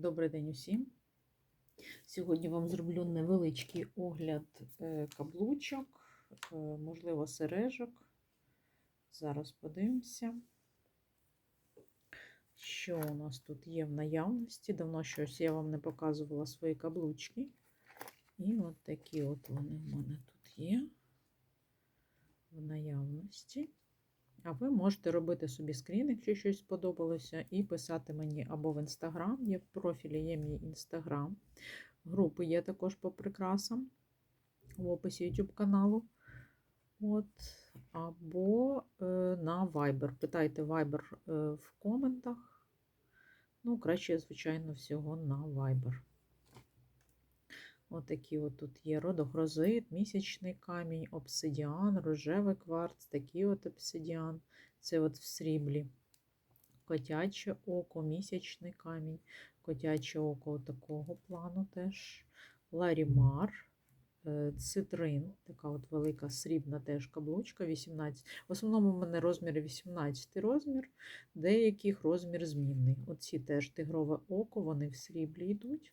Добрий день усім. Сьогодні вам зроблю невеличкий огляд е, каблучок, е, можливо, сережок. Зараз подивимося, що у нас тут є в наявності. Давно щось я вам не показувала свої каблучки. І от такі от вони в мене тут є в наявності. А ви можете робити собі скрін, якщо щось сподобалося, і писати мені або в інстаграм. Є в профілі є мій інстаграм. Групи є також по прикрасам в описі YouTube каналу. От, Або е, на Viber. Питайте Viber е, в коментах. Ну, краще, звичайно, всього на Viber. Отакі от тут є родохрозит, місячний камінь, обсидіан, рожевий кварц, такий от обсидіан. Це от в сріблі. Котяче око, місячний камінь, котяче око такого плану теж. Ларімар, е, цитрин, така от велика срібна теж каблучка, 18. В основному в мене розмір 18 розмір, деяких розмір змінний. Оці теж тигрове око, вони в сріблі йдуть.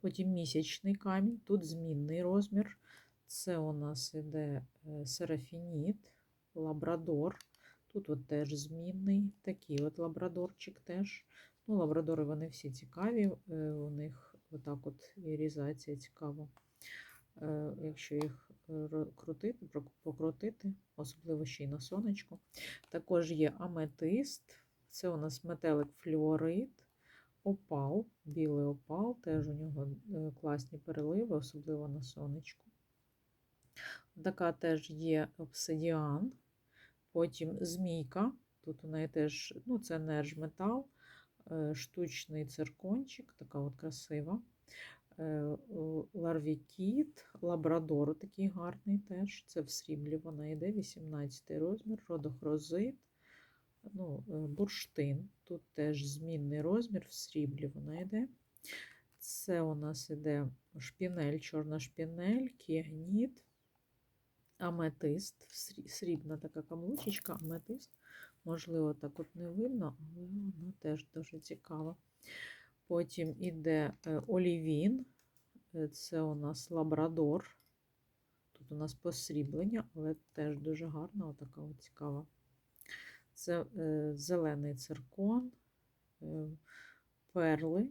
Потім місячний камінь, тут змінний розмір. Це у нас іде е, серафініт, лабрадор. Тут от теж змінний, такий от лабрадорчик теж. Ну, Лабрадори вони всі цікаві, е, у них отак от ірізація цікава. Е, якщо їх крутити, покрутити, особливо ще й на сонечку. Також є аметист, це у нас метелик флюорит. Опал, білий опал, теж у нього е, класні переливи, особливо на сонечку. Така теж є обсидіан, потім змійка. Тут у неї теж ну, це нержметал, е, штучний циркончик, така от красива. Е, ларвікіт, лабрадор такий гарний теж. Це в сріблі вона йде, 18 розмір, родохрозит ну, е, бурштин. Тут теж змінний розмір в сріблі вона йде. Це у нас йде шпінель, чорна шпінель, кіагніт, аметист, срібна така каблучечка, аметист. Можливо, так от не видно, але вона теж дуже цікава. Потім іде е, олівін, е, це у нас лабрадор. Тут у нас посріблення, але теж дуже гарна, отака от цікава. Це е, зелений циркон, е, перли.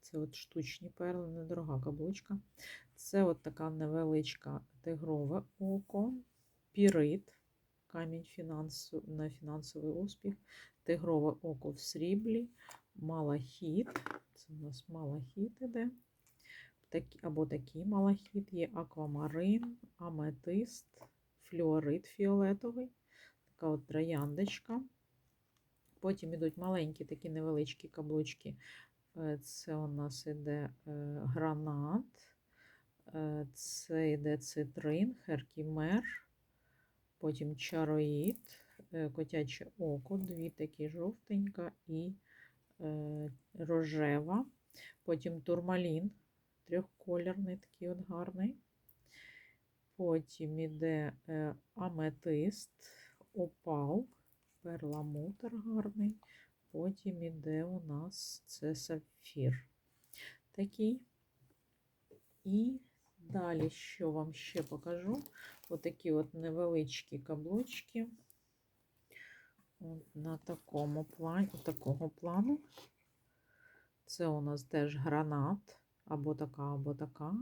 Це от штучні перли, недорога каблучка. Це от така невеличка тигрове око, пірит, камінь фінансу, на фінансовий успіх, тигрове око в сріблі, малахіт. Це у нас малахіт іде. Такі, або такий малахіт є аквамарин, аметист, флюорит фіолетовий така от трояндочка. Потім йдуть маленькі такі невеличкі каблучки. Е, це у нас іде е, гранат, е, це йде цитрин, херкімер, потім чароїд, котяче око, дві такі жовтенька і рожева. Потім турмалін, трьохколірний, такий от гарний. Потім іде аметист опал, перламутр гарний. Потім іде у нас це сапфір такий. І далі, що вам ще покажу? Отакі от невеличкі каблучки. От на такому плані, такого плану. Це у нас теж гранат, або така, або така,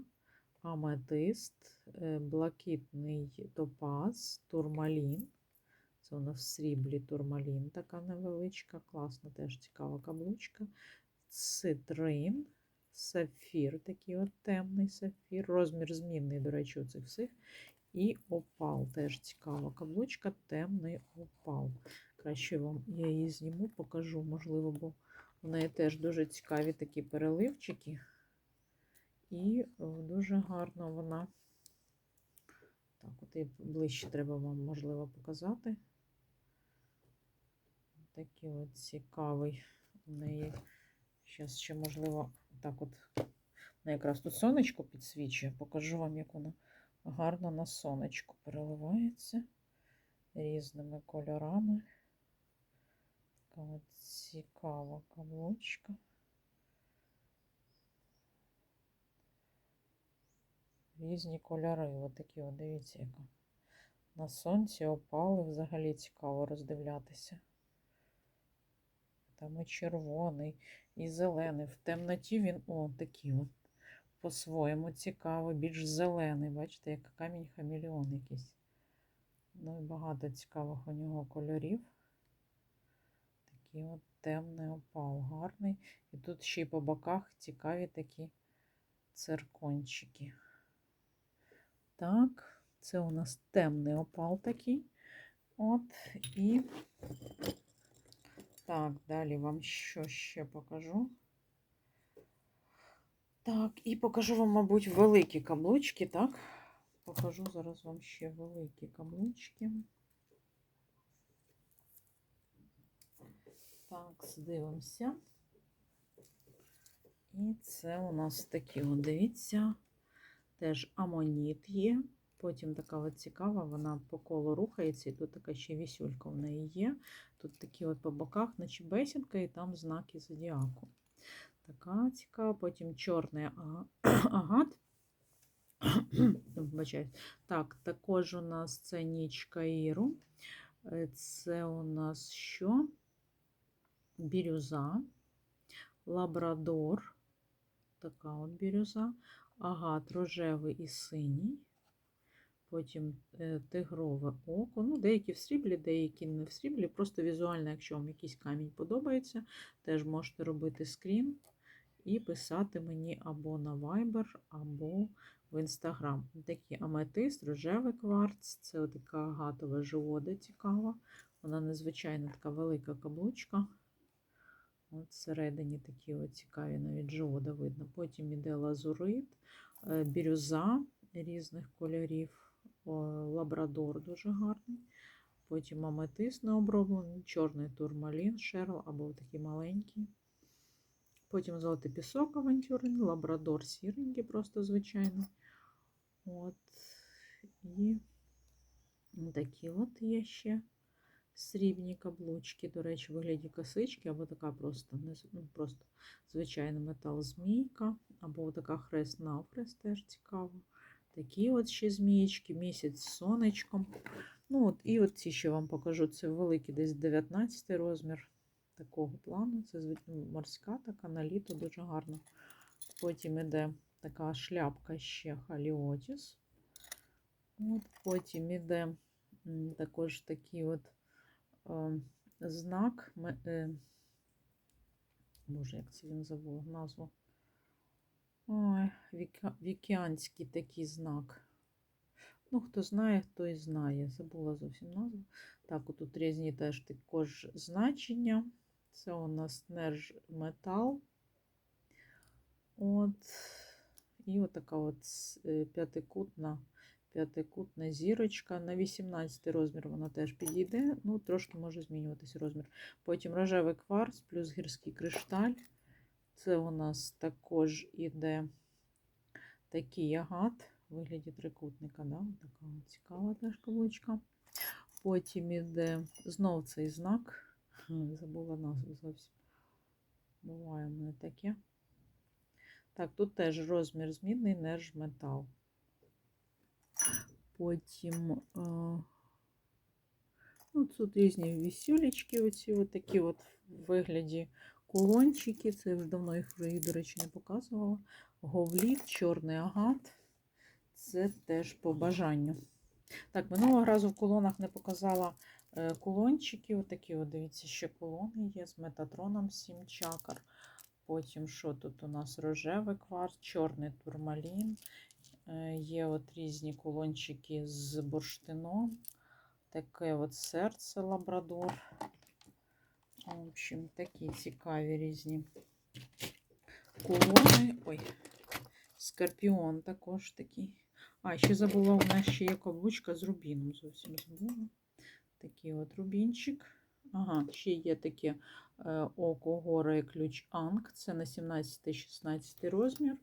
аметист, е, блакитний топаз, турмалін. Це у нас сріблі турмалін, така невеличка, класна, теж цікава каблучка. Цитрин, сапфір, такий от темний сапфір, розмір змінний, до речі, у цих всіх. І опал. Теж цікава каблучка, темний опал. Краще вам я її зніму, покажу, можливо, бо в неї теж дуже цікаві такі переливчики. І дуже гарно вона. Так, от і ближче треба вам, можливо, показати такий от цікавий у неї. Зараз ще, можливо, так от вона якраз тут сонечко підсвічує. Покажу вам, як вона гарно на сонечко переливається різними кольорами. Така от цікава каблучка. Різні кольори. отакі от дивіться, яка. На сонці опали взагалі цікаво роздивлятися. Там і червоний, і зелений. В темноті він, о, такий от. По-своєму цікаво, більш зелений. Бачите, як камінь хамелеон якийсь. Ну і багато цікавих у нього кольорів. Такий от темний опал, гарний. І тут ще й по боках цікаві такі циркончики. Так, це у нас темний опал такий. От, і так, далі вам що ще покажу. Так, і покажу вам, мабуть, великі каблучки, так? Покажу зараз вам ще великі каблучки. Так, здивимося. І це у нас такі, от, дивіться, теж амоніт є. Потім така от цікава, вона по колу рухається, і тут така ще вісюлька в неї є. Тут такі от по боках, наче бесідка, і там знаки зодіаку. Така цікава. Потім чорний агат. Так, також у нас це ніч Каїру. Е, Це у нас що? Бірюза, лабрадор. Така от бірюза, агат рожевий і синій. Потім е, тигрове око. Ну, деякі в сріблі, деякі не в сріблі. Просто візуально, якщо вам якийсь камінь подобається, теж можете робити скрін і писати мені або на Viber, або в Instagram. Такі аметист, рожевий кварц, це така агатова живода цікава. Вона незвичайно така велика каблучка. От всередині такі от цікаві навіть живода видно. Потім іде лазурит, е, бірюза різних кольорів, лабрадор дуже гарний. Потім аметист не оброблений, чорний турмалін, шерл або такий маленький. Потім золотий пісок авантюрний, лабрадор сіренький, просто звичайний. От. І такі от є ще срібні каблучки, до речі, вигляді косички, або така просто, ну, просто звичайний метал змійка, або така хрест навхрест теж цікаво. Такі от ще змієчки, місяць з сонечком. Ну, от, і от ці ще вам покажу. Це великий десь 19 розмір такого плану. Це ну, морська така на літо дуже гарно. Потім іде така шляпка ще халіотіс. От, потім іде також такий от е, знак. Е, Боже, як це він забув назву? Ой, вікіанський такий знак. Ну, хто знає, той знає. Забула зовсім назву. Так, отут різні теж також значення. Це у нас нерж метал. От. І отака от е, п'ятикутна, п'ятикутна зірочка. На 18 розмір вона теж підійде. Ну, трошки може змінюватися розмір. Потім рожевий кварц плюс гірський кришталь. Це у нас також іде такий агат в вигляді трикутника. Да? Така цікава теж каблучка. Потім іде знов цей знак. Забула назву зовсім. Буває в мене таке. Так, тут теж розмір змінний, нерж метал. Потім е, ну, тут різні вісюлечки, оці от такі от в вигляді кулончики. Це я вже давно їх, вже до речі, не показувала. Говліт, чорний агат. Це теж по бажанню. Так, минулого разу в колонах не показала е, кулончики. Отакі, от, дивіться, ще колони є з метатроном 7 чакр. Потім, що тут у нас рожевий кварц, чорний турмалін. Е, Є от різні кулончики з бурштином. Таке от серце лабрадор. В общем, такі цікаві різні колони. Ой, скорпіон також такий. А, ще забула, у нас ще є каблучка з рубіном. Зовсім забула. Такий от рубінчик. Ага, ще є таке е, око, гора і ключ Анг. Це на 17-16 розмір.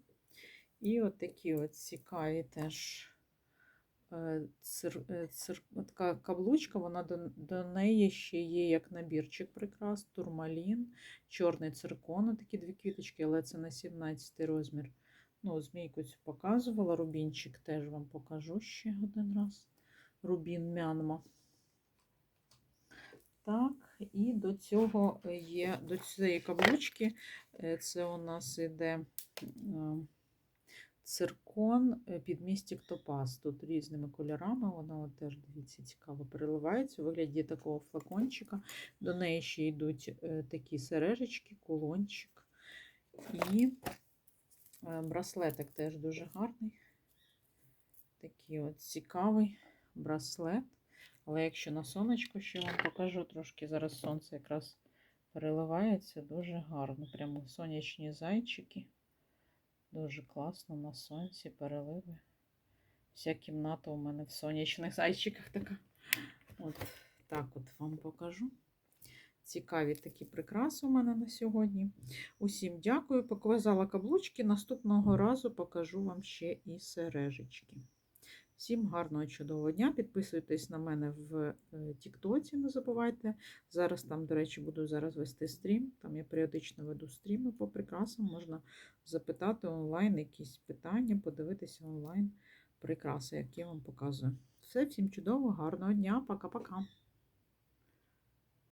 І от такі от цікаві теж цир, е, цир, така каблучка, вона до, до неї ще є як набірчик прикрас, турмалін, чорний циркон, такі дві квіточки, але це на 17 розмір. Ну, змійку цю показувала, рубінчик теж вам покажу ще один раз. Рубін Мянма. Так, і до цього є, до цієї каблучки, е, це у нас іде е, циркон е, під містік топаз. Тут різними кольорами, вона теж, дивіться, цікаво переливається у вигляді такого флакончика. До неї ще йдуть е, такі сережечки, кулончик і е, браслетик теж дуже гарний. Такий от цікавий браслет. Але якщо на сонечко ще вам покажу трошки, зараз сонце якраз переливається дуже гарно. Прямо сонячні зайчики. Дуже класно на сонці переливи. Вся кімната у мене в сонячних зайчиках така. От так от вам покажу. Цікаві такі прикраси у мене на сьогодні. Усім дякую. Показала каблучки. Наступного разу покажу вам ще і сережечки. Всім гарного чудового дня. Підписуйтесь на мене в е, Тіктоці, не забувайте. Зараз там, до речі, буду зараз вести стрім. Там я періодично веду стріми по прикрасам. Можна запитати онлайн якісь питання, подивитися онлайн прикраси, які я вам показую. Все, всім чудового, гарного дня, пока-пока.